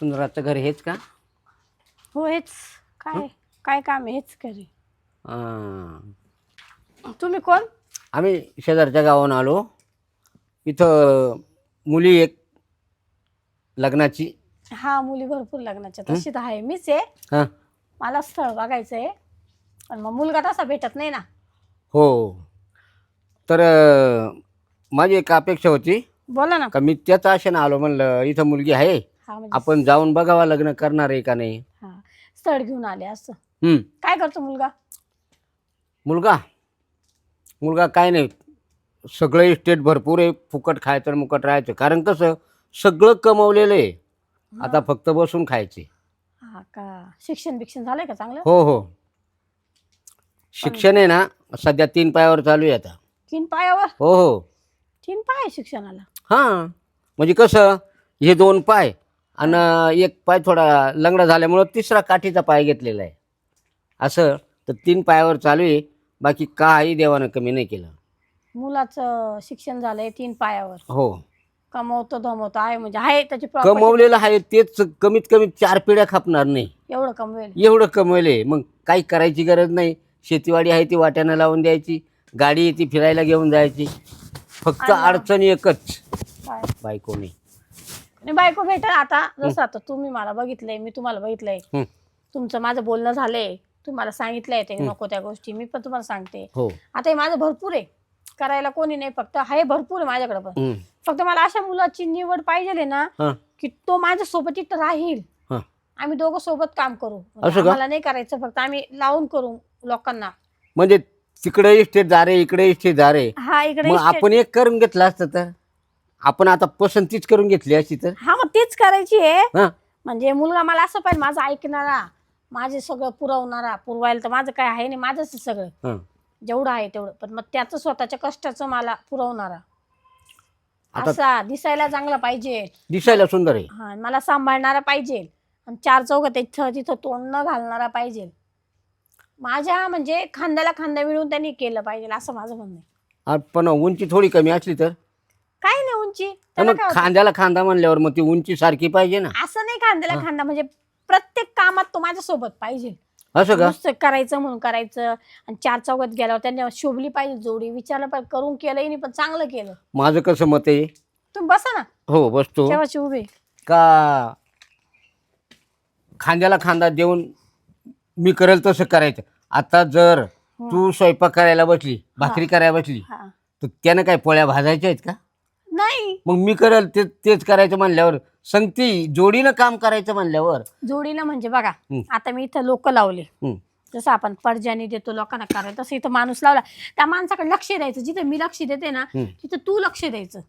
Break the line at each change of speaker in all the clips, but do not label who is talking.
सुंदराचं घर हेच का?
हो हेच. काय? काय काम आहे? हेच करी
हां.
तुम्ही कोण?
आम्ही शेजारच्या गावाहून आलो. इथं मुली एक लग्नाची.
हा मुली भरपूर लग्नाच्या. तशी तर आहे. मीच आहे.
हां.
मला स्थळ बघायचं आहे. पण मग मुलगा तसा भेटत नाही ना.
हो. तर अं, माझी एक अपेक्षा होती.
बोला ना.
का मी त्याच आशेनं आलो म्हणलं इथं मुलगी आहे.
हा म्हणजे
आपण जाऊन बघावा लग्न करणार आहे का नाही?
हा स्थळ घेऊन आले असं. काय करतो मुलगा?
मुलगा? मुलगा काय नाही. सगळं इस्टेट भरपूर आहे. फुकट खायचं आणि मुकट राहायचं. कारण कसं सगळं कमवलेलं आहे. आता फक्त बसून खायचे.
हा का? शिक्षण बिक्षण झालंय का चांगलं?
हो हो. शिक्षण आहे ना सध्या तीन पायावर चालू आहे आता.
तीन पायावर?
हो हो.
तीन पाय आहे शिक्षणाला.
हां. म्हणजे कसं हे दोन पाय. आणि एक पाय थोडा लंगडा झाल्यामुळं तिसरा काठीचा पाय घेतलेला आहे. असं तर तीन पायावर चालू आहे. बाकी काही देवानं कमी नाही केलं.
मुलाचं शिक्षण झालंय तीन पायावर.
हो.
कमवतो धमवतो आहे म्हणजे आहे त्याची property.
कमवलेलं आहे तेच कमीत कमी चार पिढ्या खापणार नाही.
एवढं कमवेल.
एवढं कमवले मग काही करायची गरज नाही. शेतीवाडी आहे ती वाट्यानं लावून द्यायची गाडी आहे ती फिरायला घेऊन जायची. फक्त
आणि-
अडचण एकच.
काय?
बायकोने
आणि बायको भेटेल आता. जसं आता तुम्ही मला बघितलंय मी तुम्हाला बघितलंय.
हं.
तुमचं माझं बोलणं झालंय. तुम्हाला सांगितलंय ते
हं.
नको त्या गोष्टी. मी पण तुम्हाला सांगते.
हो.
आता हे माझं भरपूर आहे. करायला कोणी नाही फक्त आहे भरपूर आहे माझ्याकडे पण.
हं.
फक्त मला अशा मुलाची निवड पाहिजे ना
हं.
की तो माझ्या सोबत इथं राहील.
हं.
आम्ही दोघं सोबत काम करू.
असं का?
मला नाही करायचं फक्त आम्ही लावून करू लोकांना.
म्हणजे तिकडे इस्टेट दारे इकडे इस्टेट दारे
हा इकडे
मग आपण एक करून घेतलं असतं तर? आपण आता पसंतीच करून घेतली अशी तर.
हा मग तीच करायची आहे.
हा.
म्हणजे मुलगा मला असं पाहिजे माझं ऐकणारा माझे सगळं पुरवणारा पुरवायला तर माझं काय आहे नाही माझंच आहे सगळं.
हा.
जेवढं आहे तेवढं. पण मग त्याचं स्वतःच्या कष्टाचं मला पुरवणारा.
आता
असा दिसायला चांगला पाहिजे.
दिसायला सुंदर आहे.
हा आणि मला सांभाळणारा पाहिजे. आणि चार चौघात इथं तिथं तोंड न घालणारा पाहिजे. माझ्या म्हणजे खांद्याला खांदा मिळून त्यांनी केलं पाहिजे असं माझं म्हणणं आहे.
आ, पण उंची थोडी कमी असली तर?
काय नाही उंची?
तर
त्याला
मग
काय होतं?
खांद्याला खांदा म्हणल्यावर मग ती उंची सारखी पाहिजे ना.
असं नाही खांद्याला खांदा म्हणजे प्रत्येक कामात तो माझ्या सोबत पाहिजे.
असं का?
नुसतं करायचं म्हणून करायचं आणि चार चौघात गेल्यावर त्यांनी शोभली पाहिजे जोडी विचारलं पाहिजे करून केलंही नाही पण चांगलं केलं.
माझं कसं मत आहे?
तुम्ही बसा ना.
हो बसतो.
उभे
का? खांद्याला खांदा देऊन मी करेल तसं करायचं. आता जर तू स्वयंपाक करायला बसली भाकरी करायला बसली
हा.
तर त्यानं काय पोळ्या भाजायच्या आहेत का?
नाही.
मग मी करेल ते तेच करायचं म्हणल्यावर संगती जोडीनं काम करायचं म्हणल्यावर.
जोडीला म्हणजे बघा
हं.
आता मी इथं लोक लावले.
हं.
जसं आपण पर्जानी देतो लोकांना करायला तसं इथं माणूस लावला. त्या माणसाकडे लक्ष द्यायचं. जिथे मी लक्ष देते ना
हं.
तिथं तू लक्ष द्यायचं.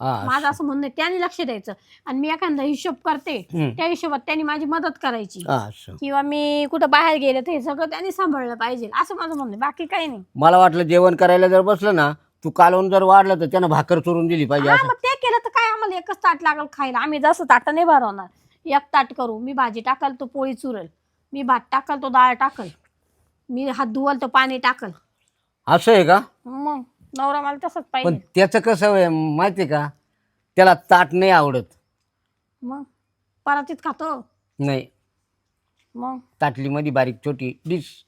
हा.
माझं असं म्हणणं आहे त्याने लक्ष द्यायचं. आणि मी एखादा हिशोब करते
हं.
त्या हिशोबात त्यांनी माझी मदत करायची.
हा, असं.
किंवा मी कुठं बाहेर गेले तर हे सगळं त्यांनी सांभाळलं पाहिजे. असं माझं म्हणणं आहे. बाकी काही नाही.
मला वाटलं जेवण करायला जर बसलं ना तू कालवून जर वाढलं तर त्यानं भाकर चोरून दिली पाहिजे
हा
असं.
मग ते केलं तर काय आम्हाला एकच ताट लागल खायला? आम्ही जसं ताट नाही भरवणार. एक ताट करू. मी भाजी टाकल तो पोळी चुरेल. मी भात टाकल तो डाळ टाकल. मी हात धुवल तो पाणी टाकल.
असं आहे का?
मग नवरा मला तसंच
पण
पाहिजे.
त्याचं कसं आहे माहिती आहे का? त्याला ताट नाही आवडत.
मग? परातीत खातो.
नाही.
मग?
ताटलीमध्ये बारीक छोटी डिश.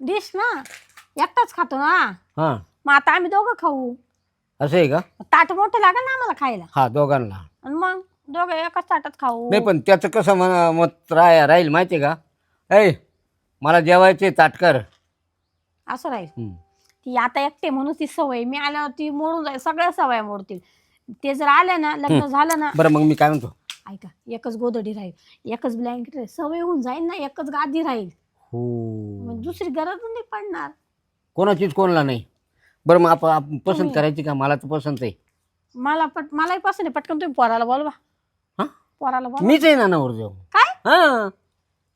डिश ना? एकटाच खातो ना?
हां.
मग आता आम्ही दोघं खाऊ.
असं आहे का?
ताट मोठं लागेल ना आम्हाला खायला.
हा दोघांना.
आणि मग दोघं एकाच ताटात खाऊ.
नाही पण त्याचं कसं मन मत राह राहील माहिती आहे का? ऐ मला जेवायचे ताटकर
असं राहील. ती आता एकटे म्हणून ती सवय. मी आल्यावर ती मोडून जाईल सगळ्या सवय मोडतील. ते जर आले ना लग्न झालं ना.
बरं मग मी काय म्हणतो?
ऐका एकच गोदडी राहील. एकच ब्लँकेट राहील. सवय होऊन जाईल ना एकच गादी राहील.
हो.
मग दुसरी गरज नाही पडणार.
कोणाचीच कोणाला नाही. बरं मग आपण आपण पसंत
तुम्ही-
करायची का? मला तर पसंत आहे.
मला पट मलाही पसंत आहे. पटकन तुम्ही पोराला बोलवा.
हा?
पोराला बोलवा.
मीच आहे ना नवर जाऊ
काय?
हा.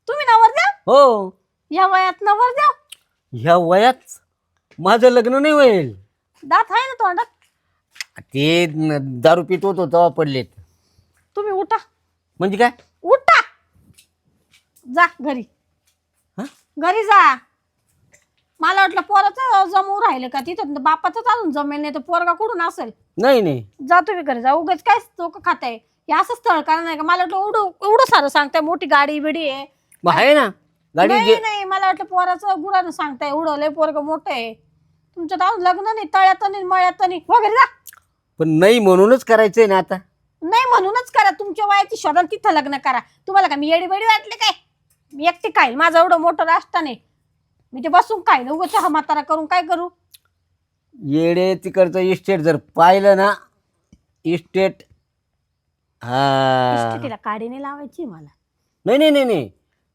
तुम्ही नवर द्या
हो.
या वयात नवर द्या
ह्या वयात माझं लग्न नाही होईल.
दात आहे ना तोंडात?
ते न- दारू पित होतो तेव्हा पडलेत.
तुम्ही उठा.
म्हणजे काय?
उठा. जा घरी.
हा?
घरी जा. मला वाटलं पोराचं जमू राहिलं का तिथं? बापाचंच अजून जमेल नाही तर पोरगा कुठून असेल?
नाही नाही.
जा तुम्ही घरी जा. उगाच काय चोख खाताय? हे असं स्थळ का नाही का? मला वाटलं एवढं एवढं सारं सांगताय मोठी गाडी बिडी आहे.
मग आहे ना? गाडी
नाही
जे
नाही. मला वाटलं पोराचं गुरानं सांगताय एवढं लय पोरग मोठं आहे. तुमचं तर अजून लग्न नाही तळ्यात नाही मळ्यात नाही. वगैरे जा.
पण नाही म्हणूनच करायचंय ना आता.
नाही म्हणूनच करा. तुमच्या वयाची शोधाल तिथं लग्न करा. तुम्हाला का मी येडी बेडी वाटले काय? मी एकटी खाईल माझं एवढं मोठं राष्ट्र नाही. मी ते बसून खाईल उगाच चहा म्हातारा करून काय करू?
येडे तिकडचं इस्टेट जर पाहिलं ना इस्टेट हा.
तिला काडीने लावायची मला.
नाही नाही नाही नाही.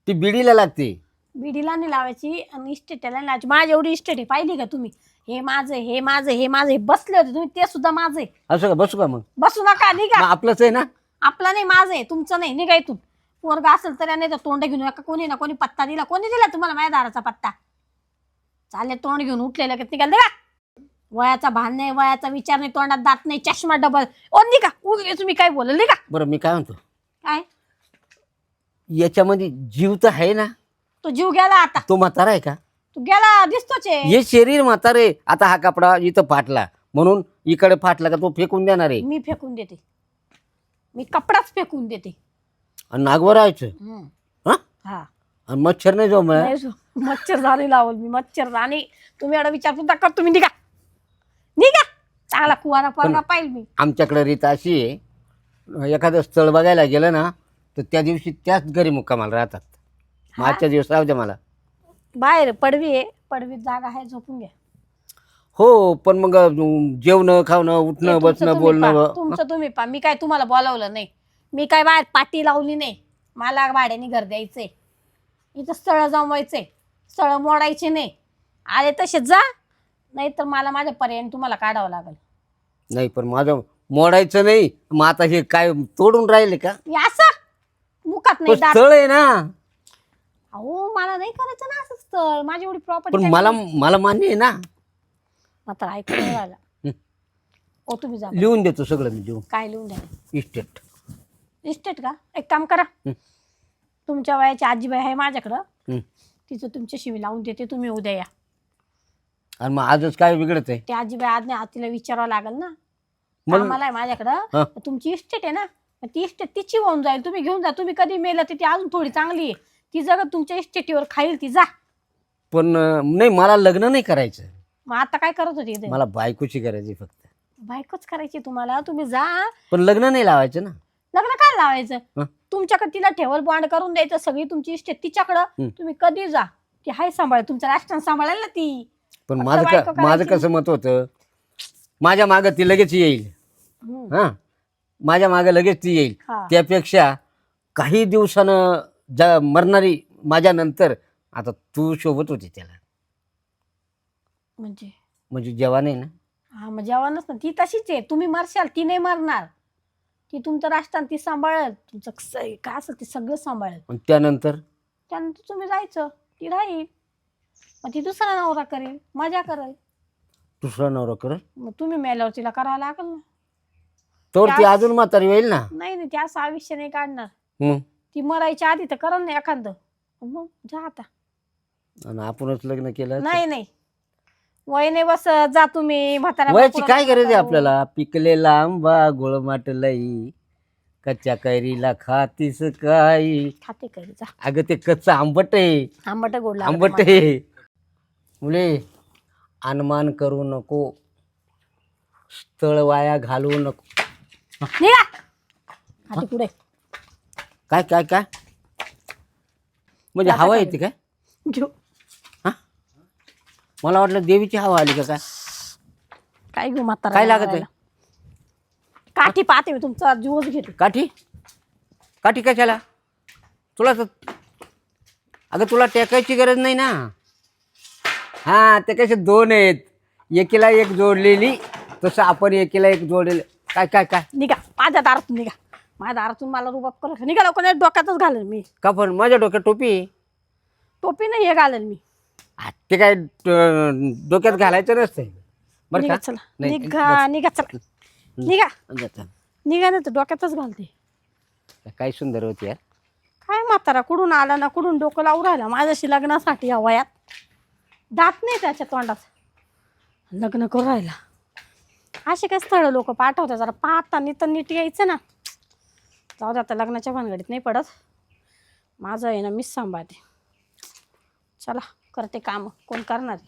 ती बिडीला लागते.
बिडीला नाही लावायची आणि इस्टेटला नाही लावायची. माझी एवढी इस्टेट आहे पाहिली का तुम्ही? हे माझं हे माझं हे माझं हे बसले होते तुम्ही ते सुद्धा माझं आहे.
असं का? बसू का मग?
बसू नका निघा.
आपलंच आहे ना?
आपला नाही माझं आहे. तुमचं नाही निघा इथून. पोरगा असेल तर नाही तर तोंड घेऊन नका कोणी ना कोणी पत्ता दिला. कोणी दिला तुम्हाला माझ्या दाराचा पत्ता? चालले तोंड घेऊन उठलेलं का? निघाल निघा वयाचा भान नाही वयाचा विचार नाही तोंडात दात नाही चष्मा डबल. ओ निघा उगे तुम्ही काय बोलल निघा.
बरं मी काय म्हणतो?
काय?
याच्यामध्ये जीव तर आहे ना.
तो जीव गेला आता.
तो म्हातारा आहे का?
तू गेला दिसतोच आहे.
हे शरीर म्हातारे आता हा कपडा इथं फाटला. म्हणून इकडे फाटला का तो फेकून देणार आहे.
मी फेकून देते. मी कपडाच फेकून देते.
आणि नागवर राहायचं
हम्म.
हा?
हा.
आणि मच्छर नाही जो
नाही जो- मच्छर झाली लावल मी मच्छर आणि तुम्ही एवढा विचार सुद्धा कर तुम्ही निघा. निघा. चांगला कुवारा पोरगा पाहिजे मी.
आमच्याकडे रीत अशी आहे एखादं स्थळ बघायला गेलं ना तर त्या दिवशी त्याच घरी मुक्कामाला राहतात. मग
हा?
आजच्या दिवस राहू द्या मला.
बाहेर पडवी आहे पडवीत जागा आहे झोपून घ्या.
हो पण मग जेवणं खावणं
हे
उठणं
तुमचं
बसणं
तुम्ही
बोलणं
पहा, तुमचं तुम्ही पा. मी काय तुम्हाला बोलावलं नाही. मी काय बाहेर पाटी लावली नाही. मला भाड्याने घर द्यायचंय. इथं स्थळ जमवायचंय. स्थळ मोडायचे नाही. आले तसे जा. नाही तर मला माझ्या पर्यायाने तुम्हाला काढावं लागेल.
नाही पण माझं मोडायचं नाही. मग आता हे काय तोडून राहिले का?
हे असं? मुखात
पण
नाही दात
स्थळ आहे ना.
अहो मला नाही करायचं ना असं स्थळ. माझी एवढी
पण
प्रॉपर्टी
मला मला मान्य आहे ना.
मात्र ऐकून नाही राहिला.
हं.
ओ तुम्ही जा.
लिहून देतो सगळं मी लिहून.
काय लिहून द्या?
इस्टेट.
इस्टेट का? एक काम करा.
हं.
तुमच्या वयाची आजीबाई आहे माझ्याकडं.
हं.
तिचं तुमच्याशी मी लावून देते तुम्ही उद्या या.
आणि मग आजच काय बिघडत आहे
ते आजीबाई आज नाही आज तिला विचारावं लागेल ना.
मग?
आम्हाला आहे माझ्याकडं. तुमची इस्टेट आहे ना. मग ती इस्टेट तिची होऊन जाईल. तुम्ही घेऊन जा. तुम्ही कधी मेलं तर ती अजून थोडी चांगली आहे. ती जगत तुमच्या इस्टेटीवर खाईल ती जा.
पण अं, नाही मला लग्न नाही करायचं.
मग आता काय करत होती इथे?
मला बायकोची करायची फक्त.
बायकोच करायची तुम्हाला. तुम्ही जा.
पण लग्न नाही लावायचं ना.
लग्न काय लावायचं. तुमच्याकडे तिला ठेवल बॉन्ड करून द्यायचं सगळी तुमची इस्टेट तिच्याकडं. तुम्ही कधी जा. ती हाय सांभाळ तुमचं राष्ट्र सांभाळेल ना ती.
पण माझं का माझं. कसं मत होतं माझ्या मागं ती लगेच येईल.
हं.
माझ्या मागं लगेच ती येईल. त्यापेक्षा काही दिवसानं जा मरणारी माझ्या नंतर आता तू शोभत होती त्याला.
म्हणजे?
म्हणजे जेव्हा नाही ना.
हा मग जेवणच ना. ती तशीच आहे. तुम्ही मरशाल ती नाही मरणार. ती तुमचं राष्ट्र ती सांभाळेल. तुमचं स- काय असेल ते सगळं सांभाळेल.
आणि त्यानंतर?
त्यानंतर तुम्ही जायचं. ती राहील. मग ती दुसरा नवरा करेल. मजा करेल.
दुसरा नवरा कर
मग तुम्ही मेल्यावर तिला करावं लागेल ना.
तर ती अजून म्हातारी होईल ना?
नाही नाही त्या असं आयुष्य नाही काढणार.
मग
ती मरायच्या आधी तर करल ना एखादं. मग जा आता.
आणि आपणच लग्न केलं
नाही नाही. वय नाही बस जा तुम्ही म्हातारा
वयाची काय गरज आहे. आपल्याला? पिकलेला आंबा गोळमाट लई. कच्च्या कैरीला खातीस काय?
खाते करी जा.
अगं ते कच्चं आंबट आहे.
आंबट गोड लागतं
आंबट
मला.
आहे. मुले अनुमान करू नको. स्थळ वाया घालवू नको.
निघा! हाती पुढे.
काय काय काय? म्हणजे हवा? येते काय?
घेऊ
मला वाटलं देवीची हवा आली का काय?
काय घेऊ म्हातारा
काय लागत आहे?
काठी पाहते मी तुमचा जीवच घेते.
काठी? काठी कशाला? तुला तर अगं तुला टेकायची गरज नाही ना? हां ते कसे दोन आहेत. एकीला एक जोडलेली तसं आपण एकीला एक जोडलेलं. काय काय काय?
निघा माझ्या दारातून निघा. माझ्या दारातून मला रुबाब करू निघा लोकांना डोक्यातच घालेल मी.
का पण? माझ्या डोक्यात टोपी आहे.
टोपी नाही हे घालेल मी.
आ, ते काय डोक्यात घालायचं नसतं बरं
निघा
का
चला.
नाही,
निघा निघा चला. निघा.
जातं.
निघा नाही तर डोक्यातच घालते.
काय सुंदर होती यार
काय म्हातारा कुठून आला ना कुठून डोकं लावून राहिला माझ्याशी लग्नासाठी या वयात? दात नाही त्याच्या तोंडात. लग्न करू राहिला. असे काय स्थळ लोक पाठवतात? जरा पाहता तर नीट यायचं ना. जाऊ दे आता लग्नाच्या भानगडीत नाही पडत. माझं आहे ना मीच सांभाळते. चला. करते काम कोण करणार आहे?